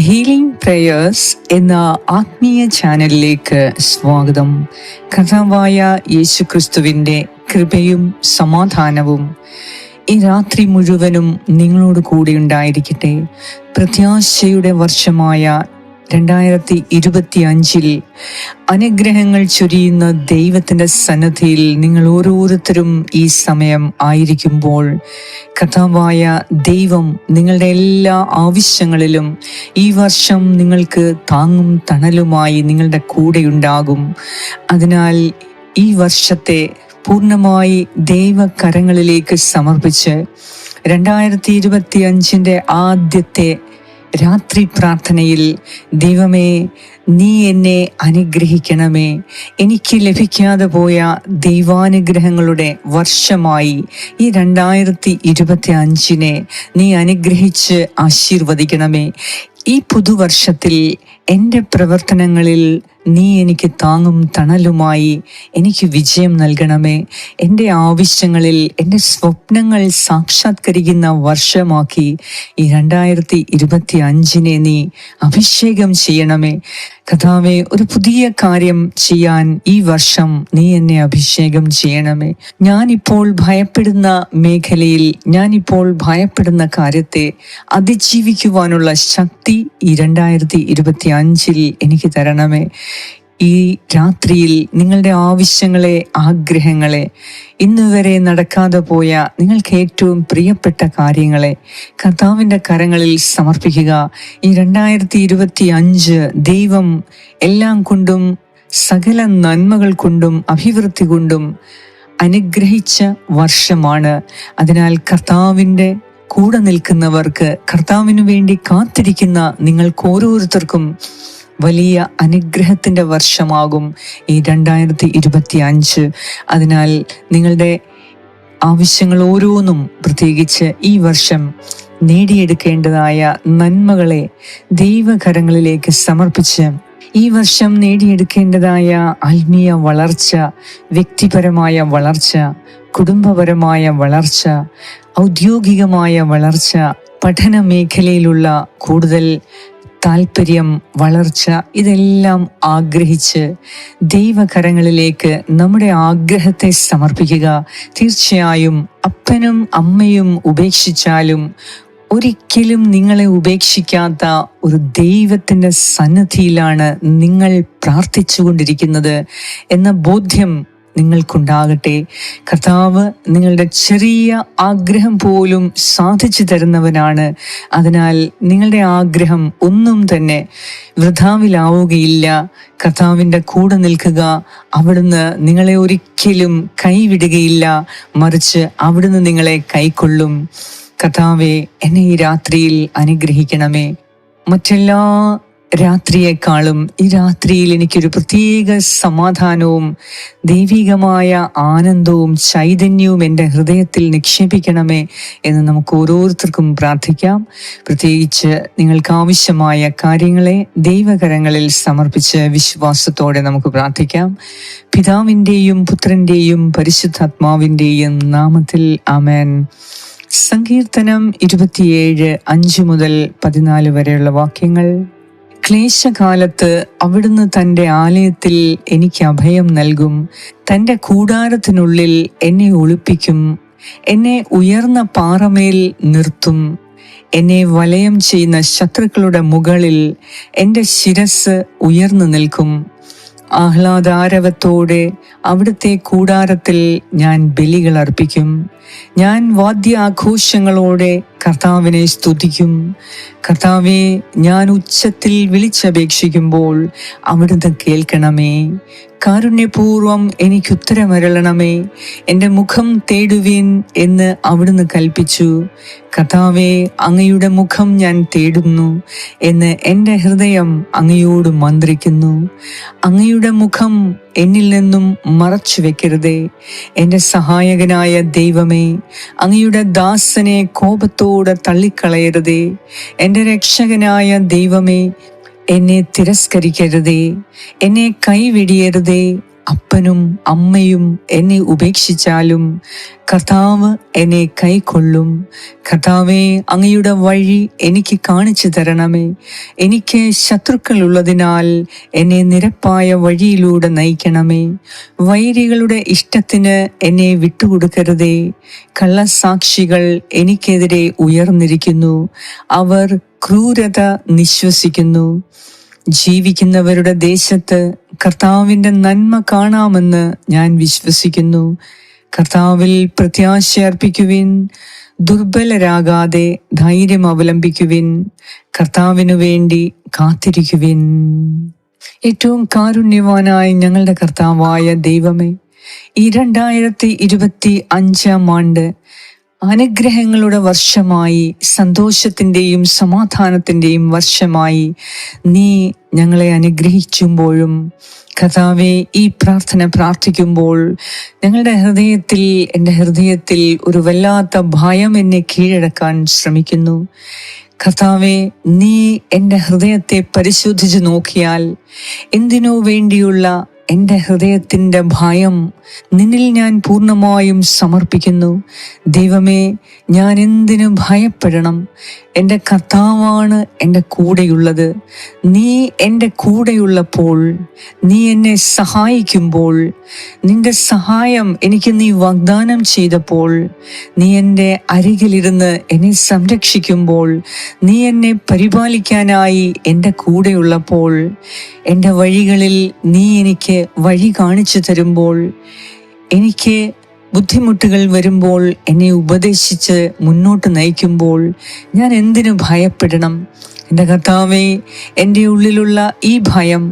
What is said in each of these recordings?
Healing prayers എന്ന ആത്മീയ ചാനലിലേക്ക് സ്വാഗതം. കഥാവായ യേശു ക്രിസ്തുവിന്റെ കൃപയും സമാധാനവും ഈ രാത്രി മുഴുവനും നിങ്ങളോട് കൂടെ ഉണ്ടായിരിക്കട്ടെ. പ്രത്യാശയുടെ വർഷമായ രണ്ടായിരത്തി ഇരുപത്തി അഞ്ചിൽ അനുഗ്രഹങ്ങൾ ചൊരിയുന്ന ദൈവത്തിന്റെ സന്നദ്ധിയിൽ നിങ്ങൾ ഓരോരുത്തരും ഈ സമയം ആയിരിക്കുമ്പോൾ കഥാവായ ദൈവം നിങ്ങളുടെ എല്ലാ ആവശ്യങ്ങളിലും ഈ വർഷം നിങ്ങൾക്ക് താങ്ങും തണലുമായി നിങ്ങളുടെ കൂടെയുണ്ടാകും അതിനാൽ ഈ വർഷത്തെ പൂർണമായി ദൈവകരങ്ങളിലേക്ക് സമർപ്പിച്ച് രണ്ടായിരത്തി ഇരുപത്തി അഞ്ചിന്റെ ആദ്യത്തെ രാത്രി പ്രാർത്ഥനയിൽ ദൈവമേ നീ എന്നെ അനുഗ്രഹിക്കണമേ. എനിക്ക് ലഭിക്കാതെ പോയ ദൈവാനുഗ്രഹങ്ങളുടെ വർഷമായി ഈ രണ്ടായിരത്തി ഇരുപത്തി അഞ്ചിനെ നീ അനുഗ്രഹിച്ച് ആശീർവദിക്കണമേ. ഈ പുതുവർഷത്തിൽ എന്റെ പ്രവർത്തനങ്ങളിൽ നീ എനിക്ക് താങ്ങും തണലുമായി എനിക്ക് വിജയം നൽകണമേ. എന്റെ ആവശ്യങ്ങളിൽ എന്റെ സ്വപ്നങ്ങൾ സാക്ഷാത്കരിക്കുന്ന വർഷമാക്കി ഈ രണ്ടായിരത്തി ഇരുപത്തി അഞ്ചിനെ നീ അഭിഷേകം ചെയ്യണമേ. കഥാവെ ഒരു പുതിയ കാര്യം ചെയ്യാൻ ഈ വർഷം നീ എന്നെ അഭിഷേകം ചെയ്യണമേ. ഞാനിപ്പോൾ ഭയപ്പെടുന്ന മേഖലയിൽ ഞാനിപ്പോൾ ഭയപ്പെടുന്ന കാര്യത്തെ അതിജീവിക്കുവാനുള്ള ശക്തി ഈ രണ്ടായിരത്തി ഇരുപത്തി അഞ്ചിൽ എനിക്ക് തരണമേ. ഈ രാത്രിയിൽ നിങ്ങളുടെ ആവശ്യങ്ങളെ ആഗ്രഹങ്ങളെ ഇന്നുവരെ നടക്കാതെ പോയ നിങ്ങൾക്ക് ഏറ്റവും പ്രിയപ്പെട്ട കാര്യങ്ങളെ കർത്താവിന്റെ കരങ്ങളിൽ സമർപ്പിക്കുക. ഈ രണ്ടായിരത്തി ഇരുപത്തി അഞ്ച് ദൈവം എല്ലാം കൊണ്ടും സകല നന്മകൾ കൊണ്ടും അഭിവൃദ്ധി കൊണ്ടും അനുഗ്രഹിച്ച വർഷമാണ്. അതിനാൽ കർത്താവിന്റെ കൂടെ നിൽക്കുന്നവർക്ക് കർത്താവിനു വേണ്ടി കാത്തിരിക്കുന്ന നിങ്ങൾക്ക് ഓരോരുത്തർക്കും വലിയ അനുഗ്രഹത്തിന്റെ വർഷമാകും ഈ രണ്ടായിരത്തി ഇരുപത്തി അഞ്ച് അതിനാൽ നിങ്ങളുടെ ആവശ്യങ്ങൾ ഓരോന്നും പ്രത്യേകിച്ച് ഈ വർഷം നേടിയെടുക്കേണ്ടതായ നന്മകളെ ദൈവകരങ്ങളിലേക്ക് സമർപ്പിച്ച് ഈ വർഷം നേടിയെടുക്കേണ്ടതായ ആത്മീയ വളർച്ച വ്യക്തിപരമായ വളർച്ച കുടുംബപരമായ വളർച്ച ഔദ്യോഗികമായ വളർച്ച പഠന മേഖലയിലുള്ള കൂടുതൽ താല്പര്യം വളർച്ച ഇതെല്ലാം ആഗ്രഹിച്ച് ദൈവകരങ്ങളിലേക്ക് നമ്മുടെ ആഗ്രഹത്തെ സമർപ്പിക്കുക. തീർച്ചയായും അപ്പനും അമ്മയും ഉപേക്ഷിച്ചാലും ഒരിക്കലും നിങ്ങളെ ഉപേക്ഷിക്കാത്ത ഒരു ദൈവത്തിന്റെ സന്നദ്ധിയിലാണ് നിങ്ങൾ പ്രാർത്ഥിച്ചുകൊണ്ടിരിക്കുന്നത് എന്ന ബോധ്യം നിങ്ങൾക്കുണ്ടാകട്ടെ. കർത്താവ് നിങ്ങളുടെ ചെറിയ ആഗ്രഹം പോലും സാധിച്ചു തരുന്നവനാണ്. അതിനാൽ നിങ്ങളുടെ ആഗ്രഹം ഒന്നും തന്നെ വൃഥാവിലാവുകയില്ല. കർത്താവിന്റെ കൂടെ നിൽക്കുക അവിടുന്ന് നിങ്ങളെ ഒരിക്കലും കൈവിടുകയില്ല. മറിച്ച് അവിടുന്ന് നിങ്ങളെ കൈക്കൊള്ളും. കർത്താവെ എന്നെ ഈ രാത്രിയിൽ അനുഗ്രഹിക്കണമേ. മറ്റെല്ലാ രാത്രിയേക്കാളും ഈ രാത്രിയിൽ എനിക്കൊരു പ്രത്യേക സമാധാനവും ദൈവികമായ ആനന്ദവും ചൈതന്യവും എന്റെ ഹൃദയത്തിൽ നിക്ഷേപിക്കണമേ എന്ന് നമുക്ക് ഓരോരുത്തർക്കും പ്രാർത്ഥിക്കാം. പ്രത്യേകിച്ച് നിങ്ങൾക്ക് ആവശ്യമായ കാര്യങ്ങളെ ദൈവകരങ്ങളിൽ സമർപ്പിച്ച് വിശ്വാസത്തോടെ നമുക്ക് പ്രാർത്ഥിക്കാം. പിതാവിന്റെയും പുത്രന്റെയും പരിശുദ്ധാത്മാവിന്റെയും നാമത്തിൽ അമേൻ സങ്കീർത്തനം ഇരുപത്തിയേഴ് അഞ്ച് മുതൽ പതിനാല് വരെയുള്ള വാക്യങ്ങൾ. ക്ലേശകാലത്ത് അവിടുന്ന് തന്റെ ആലയത്തിൽ എനിക്ക് അഭയം നൽകും. തന്റെ കൂടാരത്തിനുള്ളിൽ എന്നെ ഒളിപ്പിക്കും. എന്നെ ഉയർന്ന പാറമേൽ നിർത്തും. എന്നെ വലയം ചെയ്യുന്ന ശത്രുക്കളുടെ മുകളിൽ എന്റെ ശിരസ് ഉയർന്നു നിൽക്കും. ആഹ്ലാദാരവത്തോടെ അവിടുത്തെ കൂടാരത്തിൽ ഞാൻ ബലികൾ അർപ്പിക്കും. ഞാൻ വാദ്യാഘോഷങ്ങളോടെ കർത്താവിനെ സ്തുതിക്കും. കർത്താവെ ഞാൻ ഉച്ചത്തിൽ വിളിച്ചപേക്ഷിക്കുമ്പോൾ അവിടുന്ന് കേൾക്കണമേ. കാരുണ്യപൂർവം എനിക്ക് ഉത്തരമരളണമേ എന്റെ മുഖം തേടുവിൻ എന്ന് അവിടുന്ന് കൽപ്പിച്ചു. കഥാവേ അങ്ങയുടെ മുഖം ഞാൻ തേടുന്നു എന്ന് എന്റെ ഹൃദയം അങ്ങയോട് മന്ത്രിക്കുന്നു. അങ്ങയുടെ മുഖം എന്നിൽ നിന്നും മറച്ചു വെക്കരുതേ. എന്റെ സഹായകനായ ദൈവമേ അങ്ങയുടെ ദാസനെ കോപത്തോടെ തള്ളിക്കളയരുതേ. എന്റെ രക്ഷകനായ ദൈവമേ എന്നെ തിരസ്കരിക്കരുതേ. എന്നെ കൈവിടിയരുതേ. അപ്പനും അമ്മയും എന്നെ ഉപേക്ഷിച്ചാലും കർത്താവ് എന്നെ കൈക്കൊള്ളും. കർത്താവെ അങ്ങയുടെ വഴി എനിക്ക് കാണിച്ചു തരണമേ. എനിക്ക് ശത്രുക്കൾ ഉള്ളതിനാൽ എന്നെ നിരപ്പായ വഴിയിലൂടെ നയിക്കണമേ. വൈരികളുടെ ഇഷ്ടത്തിന് എന്നെ വിട്ടുകൊടുക്കരുതേ. കള്ളസാക്ഷികൾ എനിക്കെതിരെ ഉയർന്നിരിക്കുന്നു. അവർ ക്രൂരത നിശ്വസിക്കുന്നു. ജീവിക്കുന്നവരുടെ ദേശത്ത് കർത്താവിന്റെ നന്മ കാണാമെന്ന് ഞാൻ വിശ്വസിക്കുന്നു. കർത്താവിൽ പ്രത്യാശ അർപ്പിക്കുവിൻ ദുർബലരാകാതെ ധൈര്യം അവലംബിക്കുവിൻ കർത്താവിനു വേണ്ടി കാത്തിരിക്കുവിൻ. ഏറ്റവും കാരുണ്യവാനായ ഞങ്ങളുടെ കർത്താവായ ദൈവമേ ഈ രണ്ടായിരത്തി ഇരുപത്തി അഞ്ചാം ആണ്ട് അനുഗ്രഹങ്ങളുടെ വർഷമായി സന്തോഷത്തിന്റെയും സമാധാനത്തിന്റെയും വർഷമായി നീ ഞങ്ങളെ അനുഗ്രഹിക്കുമ്പോഴും കഥാവെ ഈ പ്രാർത്ഥന പ്രാർത്ഥിക്കുമ്പോൾ ഞങ്ങളുടെ ഹൃദയത്തിൽ എന്റെ ഹൃദയത്തിൽ ഒരു വല്ലാത്ത ഭയം എന്നെ കീഴടക്കാൻ ശ്രമിക്കുന്നു. കർത്താവെ നീ എന്റെ ഹൃദയത്തെ പരിശോധിച്ച് നോക്കിയാൽ എന്തിനോ വേണ്ടിയുള്ള എന്റെ ഹൃദയത്തിന്റെ ഭയം നിന്നിൽ ഞാൻ പൂർണമായും സമർപ്പിക്കുന്നു. ദൈവമേ ഞാൻ എന്തിനു ഭയപ്പെടണം? എന്റെ കർത്താവാണ് എന്റെ കൂടെയുള്ളത്. നീ എന്റെ കൂടെയുള്ളപ്പോൾ നീ എന്നെ സഹായിക്കുമ്പോൾ നിന്റെ സഹായം എനിക്ക് നീ വാഗ്ദാനം ചെയ്തപ്പോൾ നീ എന്റെ അരികിലിരുന്ന് എന്നെ സംരക്ഷിക്കുമ്പോൾ നീ എന്നെ പരിപാലിക്കാനായി എന്റെ കൂടെയുള്ളപ്പോൾ എന്റെ വഴികളിൽ നീ എനിക്ക് വഴി കാണിച്ചു തരുമ്പോൾ എനിക്ക് ബുദ്ധിമുട്ടുകൾ വരുമ്പോൾ എന്നെ ഉപദേശിച്ച് മുന്നോട്ട് നയിക്കുമ്പോൾ ഞാൻ എന്തിനു ഭയപ്പെടണം? എന്റെ കർത്താവേ എന്റെ ഉള്ളിലുള്ള ഈ ഭയം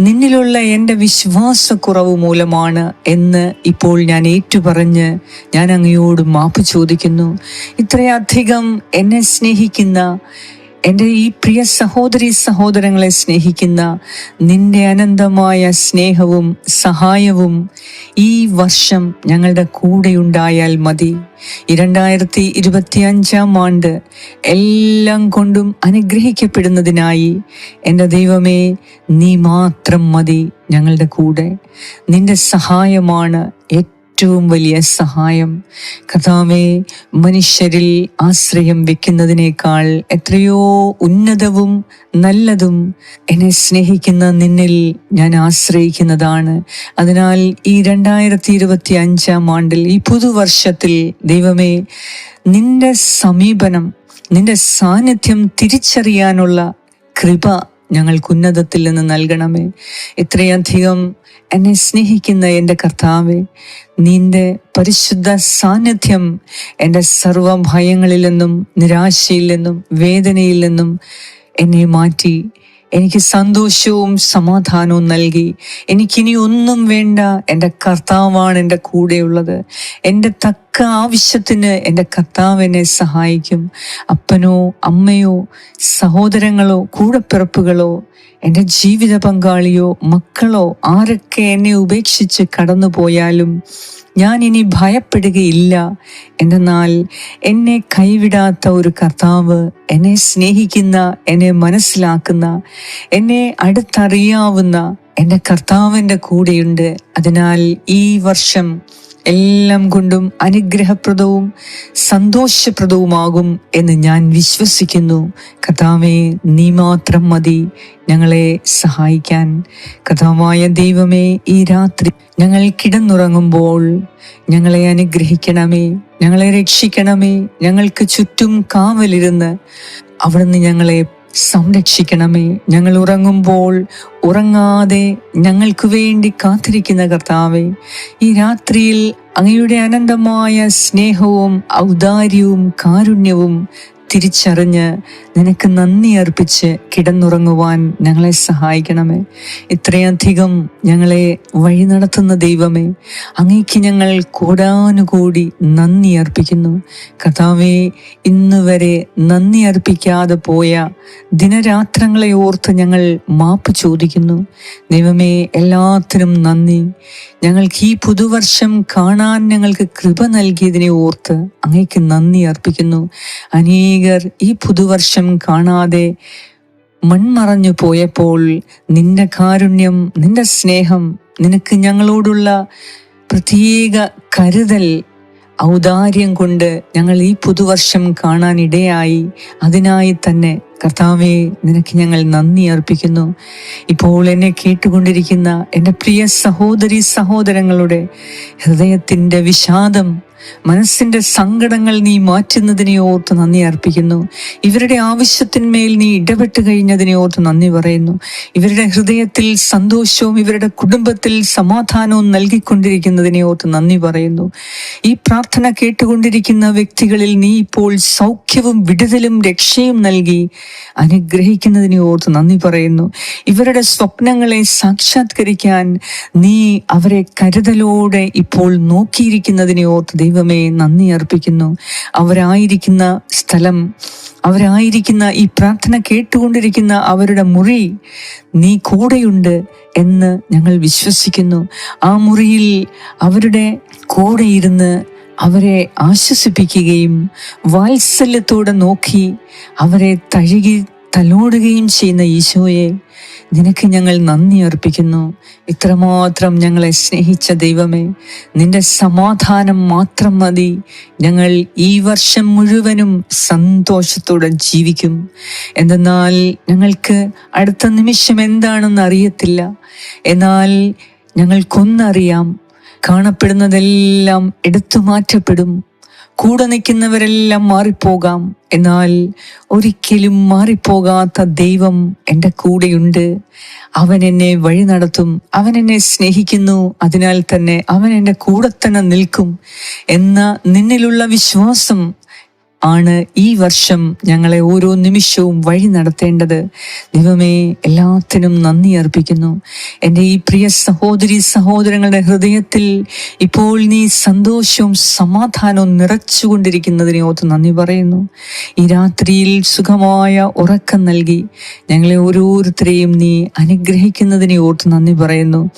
നിന്നിലുള്ള എന്റെ വിശ്വാസക്കുറവ് മൂലമാണ് എന്ന് ഇപ്പോൾ ഞാൻ ഏറ്റുപറഞ്ഞ് ഞാൻ അങ്ങയോട് മാപ്പ് ചോദിക്കുന്നു. ഇത്രയധികം എന്നെ സ്നേഹിക്കുന്ന എന്റെ ഈ പ്രിയ സഹോദരി സഹോദരങ്ങളെ സ്നേഹിക്കുന്ന നിന്റെ അനന്തമായ സ്നേഹവും സഹായവും ഈ വർഷം ഞങ്ങളുടെ കൂടെയുണ്ടായാൽ മതി. രണ്ടായിരത്തി ഇരുപത്തി അഞ്ചാം ആണ്ട് എല്ലാം കൊണ്ടും അനുഗ്രഹിക്കപ്പെടുന്നതിനായി എന്റെ ദൈവമേ നീ മാത്രം മതി ഞങ്ങളുടെ കൂടെ. നിന്റെ സഹായമാണ് ഏറ്റവും വലിയ സഹായം. കഥാവെ മനുഷ്യരിൽ ആശ്രയം വെക്കുന്നതിനേക്കാൾ എത്രയോ ഉന്നതവും നല്ലതും എന്നെ സ്നേഹിക്കുന്ന നിന്നിൽ ഞാൻ ആശ്രയിക്കുന്നതാണ്. അതിനാൽ ഈ രണ്ടായിരത്തി ഇരുപത്തി അഞ്ചാം ആണ്ടിൽ ഈ പുതുവർഷത്തിൽ ദൈവമേ നിന്റെ സമീപനം നിന്റെ സാന്നിധ്യം തിരിച്ചറിയാനുള്ള കൃപ ഞങ്ങൾക്ക് ഉന്നതത്തിൽ നിന്ന് നൽകണമേ. ഇത്രയധികം എന്നെ സ്നേഹിക്കുന്ന എന്റെ കർത്താവെ നിന്റെ പരിശുദ്ധ സാന്നിധ്യം എന്റെ സർവ ഭയങ്ങളിൽ നിന്നും നിരാശയിൽ നിന്നും വേദനയിൽ നിന്നും എന്നെ മാറ്റി. എനിക്ക് സന്തോഷവും സമാധാനവും നൽകി. എനിക്കിനി ഒന്നും വേണ്ട. എന്റെ കർത്താവാണ് എന്റെ കൂടെയുള്ളത്. എന്റെ തക്ക ആവശ്യത്തിന് എന്റെ കർത്താവ് എന്നെ സഹായിക്കും. അപ്പനോ അമ്മയോ സഹോദരങ്ങളോ കൂടപ്പിറപ്പുകളോ എന്റെ ജീവിത പങ്കാളിയോ മക്കളോ ആരൊക്കെ എന്നെ ഉപേക്ഷിച്ച് കടന്നു പോയാലും ഞാൻ ഇനി ഭയപ്പെടുകയില്ല. എന്നാൽ എന്നെ കൈവിടാത്ത ഒരു കർത്താവ് എന്നെ സ്നേഹിക്കുന്ന എന്നെ മനസ്സിലാക്കുന്ന എന്നെ അടുത്തറിയാവുന്ന എന്റെ കർത്താവിന്റെ കൂടെയുണ്ട്. അതിനാൽ ഈ വർഷം എല്ലാം കൊണ്ടും അനുഗ്രഹപ്രദവും സന്തോഷപ്രദവുമാകും എന്ന് ഞാൻ വിശ്വസിക്കുന്നു. കഥാവെ നീ മാത്രം മതി ഞങ്ങളെ സഹായിക്കാൻ. കഥാവായ ദൈവമേ ഈ രാത്രി ഞങ്ങൾ കിടന്നുറങ്ങുമ്പോൾ ഞങ്ങളെ അനുഗ്രഹിക്കണമേ ഞങ്ങളെ രക്ഷിക്കണമേ ഞങ്ങൾക്ക് ചുറ്റും കാവലിരുന്ന് അവിടുന്ന് ഞങ്ങളെ സംരക്ഷിക്കണമേ. ഞങ്ങൾ ഉറങ്ങുമ്പോൾ ഉറങ്ങാതെ ഞങ്ങൾക്ക് വേണ്ടി കാത്തിരിക്കുന്ന കർത്താവെ ഈ രാത്രിയിൽ അങ്ങയുടെ അനന്തമായ സ്നേഹവും ഔദാര്യവും കാരുണ്യവും തിരിച്ചറിഞ്ഞ് നിനക്ക് നന്ദി അർപ്പിച്ച് കിടന്നുറങ്ങുവാൻ ഞങ്ങളെ സഹായിക്കണമേ. ഇത്രയധികം ഞങ്ങളെ വഴി നടത്തുന്ന ദൈവമേ അങ്ങേക്ക് ഞങ്ങൾ കൂടാനുകൂടി നന്ദി അർപ്പിക്കുന്നു. കഥാവെ ഇന്ന് വരെ നന്ദി അർപ്പിക്കാതെ പോയ ദിനരാത്രങ്ങളെ ഓർത്ത് ഞങ്ങൾ മാപ്പ് ചോദിക്കുന്നു. ദൈവമേ എല്ലാത്തിനും നന്ദി. ഞങ്ങൾക്ക് ഈ പുതുവർഷം കാണാൻ ഞങ്ങൾക്ക് കൃപ നൽകിയതിനെ ഓർത്ത് അങ്ങേക്ക് നന്ദി അർപ്പിക്കുന്നു. അനേകർ ഈ പുതുവർഷം കാണാതെ മൺമറഞ്ഞു പോയപ്പോൾ നിന്റെ കാരുണ്യം നിന്റെ സ്നേഹം നിനക്ക് ഞങ്ങളോടുള്ള പ്രത്യേക കരുതൽ ഔദാര്യം കൊണ്ട് ഞങ്ങൾ ഈ പുതുവർഷം കാണാൻ ഇടയായി അതിനായി തന്നെ കർത്താവെ നിനക്ക് ഞങ്ങൾ നന്ദി അർപ്പിക്കുന്നു. ഇപ്പോൾ എന്നെ കേട്ടുകൊണ്ടിരിക്കുന്ന എന്റെ പ്രിയ സഹോദരി സഹോദരങ്ങളുടെ ഹൃദയത്തിന്റെ വിഷാദം മനസ്സിന്റെ സങ്കടങ്ങൾ നീ മാറ്റുന്നതിനെ ഓർത്ത് നന്ദി അർപ്പിക്കുന്നു. ഇവരുടെ ആവശ്യത്തിന്മേൽ നീ ഇടപെട്ട് കഴിഞ്ഞതിനെ ഓർത്ത് നന്ദി പറയുന്നു. ഇവരുടെ ഹൃദയത്തിൽ സന്തോഷവും ഇവരുടെ കുടുംബത്തിൽ സമാധാനവും നൽകിക്കൊണ്ടിരിക്കുന്നതിനെ ഓർത്ത് നന്ദി പറയുന്നു. ഈ പ്രാർത്ഥന കേട്ടുകൊണ്ടിരിക്കുന്ന വ്യക്തികളിൽ നീ ഇപ്പോൾ സൗഖ്യവും വിടുതലും രക്ഷയും നൽകി അനുഗ്രഹിക്കുന്നതിനെ ഓർത്ത് നന്ദി പറയുന്നു. ഇവരുടെ സ്വപ്നങ്ങളെ സാക്ഷാത്കരിക്കാൻ നീ അവരെ കരുതലോടെ ഇപ്പോൾ നോക്കിയിരിക്കുന്നതിനെ ഓർത്ത് ദൈവമേ നന്ദി അർപ്പിക്കുന്നു. അവരായിരിക്കുന്ന സ്ഥലം അവരായിരിക്കുന്ന ഈ പ്രാർത്ഥന കേട്ടുകൊണ്ടിരിക്കുന്ന അവരുടെ മുറി നീ കൂടെയുണ്ട് എന്ന് ഞങ്ങൾ വിശ്വസിക്കുന്നു. ആ മുറിയിൽ അവരുടെ കൂടെ ഇരുന്ന് അവരെ ആശ്വസിപ്പിക്കുകയും വാത്സല്യത്തോടെ നോക്കി അവരെ തഴുകി തലോടുകയും ചെയ്യുന്ന ഈശോയെ നിനക്ക് ഞങ്ങൾ നന്ദി അർപ്പിക്കുന്നു. ഇത്രമാത്രം ഞങ്ങളെ സ്നേഹിച്ച ദൈവമേ നിന്റെ സമാധാനം മാത്രം മതി. ഞങ്ങൾ ഈ വർഷം മുഴുവനും സന്തോഷത്തോടെ ജീവിക്കും. എന്തെന്നാൽ ഞങ്ങൾക്ക് അടുത്ത നിമിഷം എന്താണെന്ന് അറിയത്തില്ല. എന്നാൽ ഞങ്ങൾക്കൊന്നറിയാം. കാണപ്പെടുന്നതെല്ലാം എടുത്തു മാറ്റപ്പെടും. കൂടെ നിൽക്കുന്നവരെല്ലാം മാറിപ്പോകാം. എന്നാൽ ഒരിക്കലും മാറിപ്പോകാത്ത ദൈവം എന്റെ കൂടെയുണ്ട്. അവൻ എന്നെ വഴി നടത്തും. അവൻ എന്നെ സ്നേഹിക്കുന്നു. അതിനാൽ തന്നെ അവൻ എന്റെ കൂടെ തന്നെ നിൽക്കും. എന്ന നിന്നിലുള്ള വിശ്വാസം ആണ് ഈ വർഷം ഞങ്ങളെ ഓരോ നിമിഷവും വഴി നടത്തേണ്ടത്. ദൈവമേ എല്ലാത്തിനും നന്ദി അർപ്പിക്കുന്നു. എന്റെ ഈ പ്രിയ സഹോദരി സഹോദരങ്ങളുടെ ഹൃദയത്തിൽ ഇപ്പോൾ നീ സന്തോഷവും സമാധാനവും നിറച്ചുകൊണ്ടിരിക്കുന്നതിനെ ഓർത്ത് നന്ദി പറയുന്നു. ഈ രാത്രിയിൽ സുഖമായ ഉറക്കം നൽകി ഞങ്ങളെ ഓരോരുത്തരെയും നീ അനുഗ്രഹിക്കുന്നതിനെ ഓർത്ത് നന്ദി പറയുന്നു.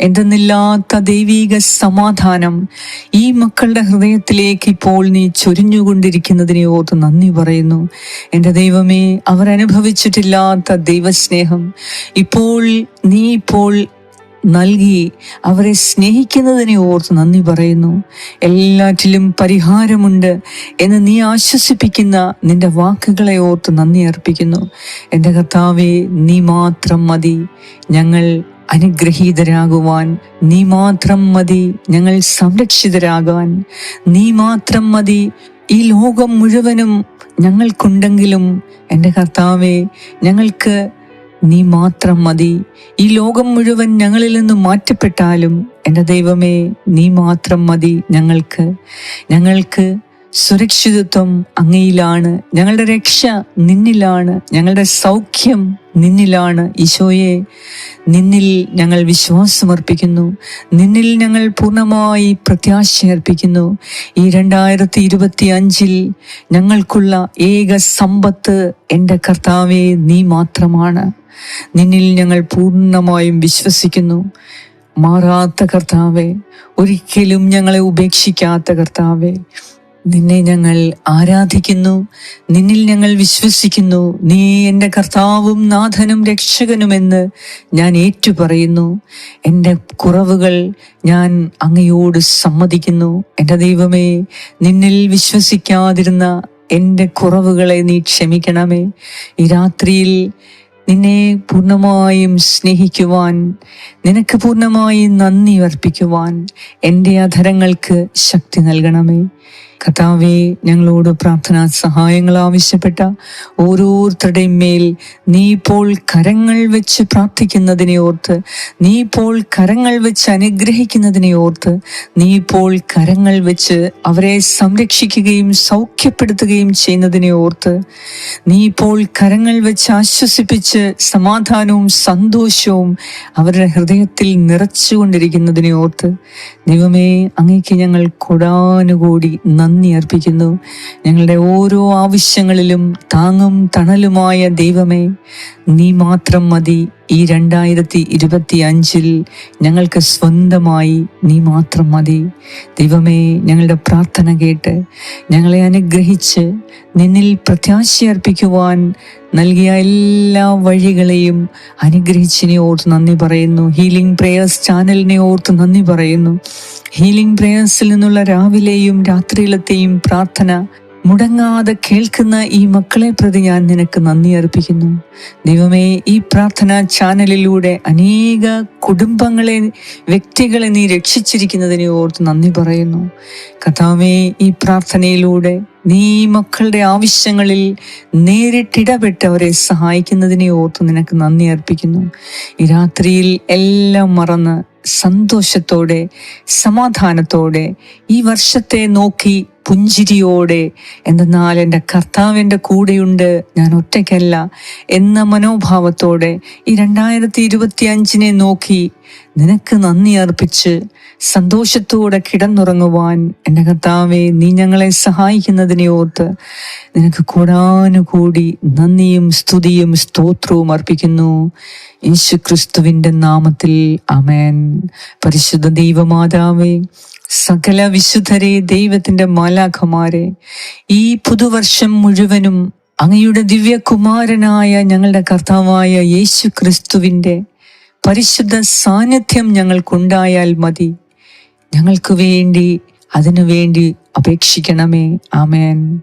എന്തെന്നില്ലാത്ത ദൈവീക സമാധാനം ഈ മക്കളുടെ ഹൃദയത്തിലേക്ക് ഇപ്പോൾ നീ ചൊരിഞ്ഞുകൊണ്ടിരിക്കുന്നതിനെ ഓർത്ത് നന്ദി പറയുന്നു. എന്റെ ദൈവമേ അവർ അനുഭവിച്ചിട്ടില്ലാത്ത ദൈവസ്നേഹം ഇപ്പോൾ നീ ഇപ്പോൾ നൽകി അവരെ സ്നേഹിക്കുന്നതിനെ ഓർത്ത് നന്ദി പറയുന്നു. എല്ലാറ്റിലും പരിഹാരമുണ്ട് എന്ന് നീ ആശ്വസിപ്പിക്കുന്ന നിന്റെ വാക്കുകളെ ഓർത്ത് നന്ദി അർപ്പിക്കുന്നു. എന്റെ കർത്താവെ നീ മാത്രം മതി. ഞങ്ങൾ അനുഗ്രഹീതരാകുവാൻ നീ മാത്രം മതി ഞങ്ങൾ സംരക്ഷിതരാകാൻ. നീ മാത്രം മതി ഈ ലോകം മുഴുവനും ഞങ്ങൾക്കുണ്ടെങ്കിലും. എന്റെ കർത്താവെ ഞങ്ങൾക്ക് നീ മാത്രം മതി. ഈ ലോകം മുഴുവൻ ഞങ്ങളിൽ നിന്ന് മാറ്റപ്പെട്ടാലും എന്റെ ദൈവമേ നീ മാത്രം മതി ഞങ്ങൾക്ക്. ഞങ്ങൾക്ക് സുരക്ഷിതത്വം അങ്ങയിലാണ്. ഞങ്ങളുടെ രക്ഷ നിന്നിലാണ്. ഞങ്ങളുടെ സൗഖ്യം നിന്നിലാണ്. ഈശോയെ നിന്നിൽ ഞങ്ങൾ വിശ്വാസമർപ്പിക്കുന്നു. നിന്നിൽ ഞങ്ങൾ പൂർണമായി പ്രത്യാശ അർപ്പിക്കുന്നു. ഈ രണ്ടായിരത്തി ഇരുപത്തി അഞ്ചിൽ ഞങ്ങൾക്കുള്ള ഏക സമ്പത്ത് എന്റെ കർത്താവെ നീ മാത്രമാണ്. നിന്നിൽ ഞങ്ങൾ പൂർണമായും വിശ്വസിക്കുന്നു. മാറാത്ത കർത്താവെ ഒരിക്കലും ഞങ്ങളെ ഉപേക്ഷിക്കാത്ത കർത്താവെ നിന്നെ ഞങ്ങൾ ആരാധിക്കുന്നു നിന്നിൽ ഞങ്ങൾ വിശ്വസിക്കുന്നു. നീ എന്റെ കർത്താവും നാഥനും രക്ഷകനുമെന്ന് ഞാൻ ഏറ്റുപറയുന്നു. എന്റെ കുറവുകൾ ഞാൻ അങ്ങയോട് സമ്മതിക്കുന്നു. എന്റെ ദൈവമേ നിന്നിൽ വിശ്വസിക്കാതിരുന്ന എന്റെ കുറവുകളെ നീ ക്ഷമിക്കണമേ. ഈ രാത്രിയിൽ നിന്നെ പൂർണമായും സ്നേഹിക്കുവാൻ നിനക്ക് പൂർണമായും നന്ദി അർപ്പിക്കുവാൻ എന്റെ അധരങ്ങൾക്ക് ശക്തി നൽകണമേ. കർത്താവെ ഞങ്ങളോട് പ്രാർത്ഥനാ സഹായങ്ങൾ ആവശ്യപ്പെട്ട ഓരോരുത്തരുടെയും മേൽ നീ ഇപ്പോൾ കരങ്ങൾ വെച്ച് പ്രാർത്ഥിക്കുന്നതിനെ ഓർത്ത് നീ ഇപ്പോൾ കരങ്ങൾ വെച്ച് അനുഗ്രഹിക്കുന്നതിനെ ഓർത്ത് നീ ഇപ്പോൾ കരങ്ങൾ വെച്ച് അവരെ സംരക്ഷിക്കുകയും സൗഖ്യപ്പെടുത്തുകയും ചെയ്യുന്നതിനെ ഓർത്ത് നീ ഇപ്പോൾ കരങ്ങൾ വെച്ച് ആശ്വസിപ്പിച്ച് സമാധാനവും സന്തോഷവും അവരുടെ ഹൃദയത്തിൽ നിറച്ചുകൊണ്ടിരിക്കുന്നതിനെ ഓർത്ത് ദൈവമേ അങ്ങേക്ക് ഞങ്ങൾ കൊടാനുകൂടി നന്ദി നന്ദി അർപ്പിക്കുന്നു. ഞങ്ങളുടെ ഓരോ ആവശ്യങ്ങളിലും താങ്ങും തണലുമായ ദൈവമേ നീ മാത്രം മതി. ഈ രണ്ടായിരത്തി ഇരുപത്തി അഞ്ചിൽ ഞങ്ങൾക്ക് സ്വന്തമായി നീ മാത്രം മതി. ദൈവമേ ഞങ്ങളുടെ പ്രാർത്ഥന കേട്ട് ഞങ്ങളെ അനുഗ്രഹിച്ച് നിന്നിൽ പ്രത്യാശയർപ്പിക്കുവാൻ നൽകിയ എല്ലാ വഴികളെയും അനുഗ്രഹിച്ചിനെ ഓർത്ത് നന്ദി പറയുന്നു. ഹീലിംഗ് പ്രേയേഴ്സ് ചാനലിനെ ഓർത്ത് നന്ദി പറയുന്നു. ഹീലിംഗ് പ്രേയേഴ്സിൽ നിന്നുള്ള രാവിലെയും രാത്രിയിലത്തെയും പ്രാർത്ഥന മുടങ്ങാതെ കേൾക്കുന്ന ഈ മക്കളെ പ്രതി ഞാൻ നിനക്ക് നന്ദി അർപ്പിക്കുന്നു. ദൈവമേ ഈ പ്രാർത്ഥന ചാനലിലൂടെ അനേക കുടുംബങ്ങളെ വ്യക്തികളെ നീ രക്ഷിച്ചിരിക്കുന്നതിനെ ഓർത്ത് നന്ദി പറയുന്നു. കഥാവേ ഈ പ്രാർത്ഥനയിലൂടെ നീ മക്കളുടെ ആവശ്യങ്ങളിൽ നേരിട്ടിടപെട്ട് അവരെ സഹായിക്കുന്നതിനെ ഓർത്ത് നിനക്ക് നന്ദി അർപ്പിക്കുന്നു. ഈ രാത്രിയിൽ എല്ലാം മറന്ന് സന്തോഷത്തോടെ സമാധാനത്തോടെ ഈ വർഷത്തെ നോക്കി പുഞ്ചിരിയോടെ എന്തെന്നാൽ എന്റെ കർത്താവിന്റെ കൂടെയുണ്ട് ഞാൻ ഒറ്റയ്ക്കല്ല എന്ന മനോഭാവത്തോടെ ഈ രണ്ടായിരത്തി ഇരുപത്തി അഞ്ചിനെ നോക്കി നിനക്ക് നന്ദി അർപ്പിച്ച് സന്തോഷത്തോടെ കിടന്നുറങ്ങുവാൻ എന്റെ കർത്താവെ നീ ഞങ്ങളെ സഹായിക്കുന്നതിനെ ഓർത്ത് നിനക്ക് കൂടാനുകൂടി നന്ദിയും സ്തുതിയും സ്തോത്രവും അർപ്പിക്കുന്നു. യേശു ക്രിസ്തുവിന്റെ നാമത്തിൽ അമേൻ പരിശുദ്ധ ദൈവമാതാവേ സകല വിശുദ്ധരെ ദൈവത്തിന്റെ മാലാഖമാരെ ഈ പുതുവർഷം മുഴുവനും അങ്ങയുടെ ദിവ്യകുമാരനായ ഞങ്ങളുടെ കർത്താവായ യേശു ക്രിസ്തുവിന്റെ പരിശുദ്ധ സാന്നിധ്യം ഞങ്ങൾക്കുണ്ടായാൽ മതി. ഞങ്ങൾക്ക് വേണ്ടി അതിനു വേണ്ടി അപേക്ഷിക്കണമേ. ആമേൻ.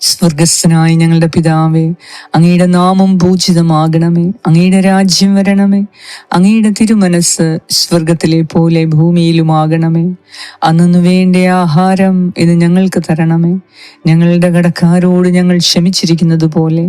സ്വർഗസ്ഥനായ ഞങ്ങളുടെ പിതാവേ അങ്ങയുടെ നാമം പൂജിതമാകണമേ അങ്ങയുടെ രാജ്യം വരണമേ അങ്ങയുടെ തിരുമനസ് സ്വർഗത്തിലെ പോലെ ഭൂമിയിലുമാകണമേ. അന്നു വേണ്ട ആഹാരം ഇത് ഞങ്ങൾക്ക് തരണമേ. ഞങ്ങളുടെ കടക്കാരോട് ഞങ്ങൾ ക്ഷമിച്ചിരിക്കുന്നത് പോലെ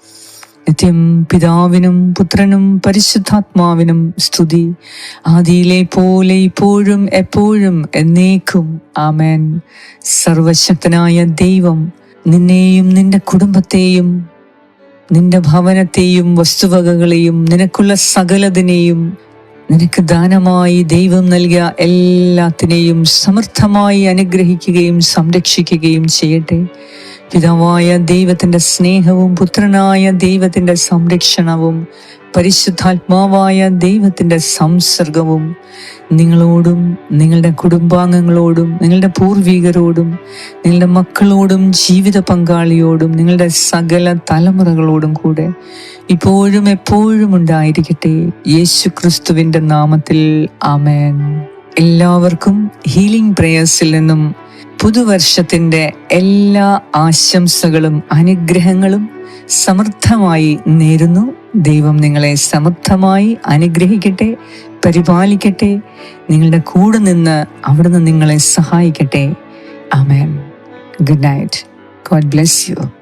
നിത്യം പിതാവിനും പുത്രനും പരിശുദ്ധാത്മാവിനും സ്തുതി ആദിയിലെ പോലെ ഇപ്പോഴും എപ്പോഴും എന്നേക്കും ആമേൻ സർവശക്തനായ ദൈവം നിന്നെയും നിന്റെ കുടുംബത്തെയും നിന്റെ ഭവനത്തെയും വസ്തുവകകളെയും നിനക്കുള്ള സകലതിനെയും നിനക്ക് ദാനമായി ദൈവം നൽകിയ എല്ലാത്തിനെയും സമർത്ഥമായി അനുഗ്രഹിക്കുകയും സംരക്ഷിക്കുകയും ചെയ്യട്ടെ പിതാവായ ദൈവത്തിന്റെ സ്നേഹവും പുത്രനായ ദൈവത്തിന്റെ സംരക്ഷണവും പരിശുദ്ധാത്മാവായ ദൈവത്തിന്റെ സംസർഗവും നിങ്ങളോടും നിങ്ങളുടെ കുടുംബാംഗങ്ങളോടും നിങ്ങളുടെ പൂർവികരോടും നിങ്ങളുടെ മക്കളോടും ജീവിത പങ്കാളിയോടും നിങ്ങളുടെ സകല തലമുറകളോടും കൂടെ ഇപ്പോഴും എപ്പോഴും ഉണ്ടായിരിക്കട്ടെ. യേശു ക്രിസ്തുവിന്റെ നാമത്തിൽ ആമേൻ. എല്ലാവർക്കും ഹീലിംഗ് പ്രേയേഴ്സിൽ നിന്നും പുതുവർഷത്തിന്റെ എല്ലാ ആശംസകളും അനുഗ്രഹങ്ങളും സമൃദ്ധമായി നേരുന്നു. ദൈവം നിങ്ങളെ സമൃദ്ധമായി അനുഗ്രഹിക്കട്ടെ പരിപാലിക്കട്ടെ. നിങ്ങളുടെ കൂടെ നിന്ന് അവിടുന്ന് നിങ്ങളെ സഹായിക്കട്ടെ. Amen. Good night. God bless you.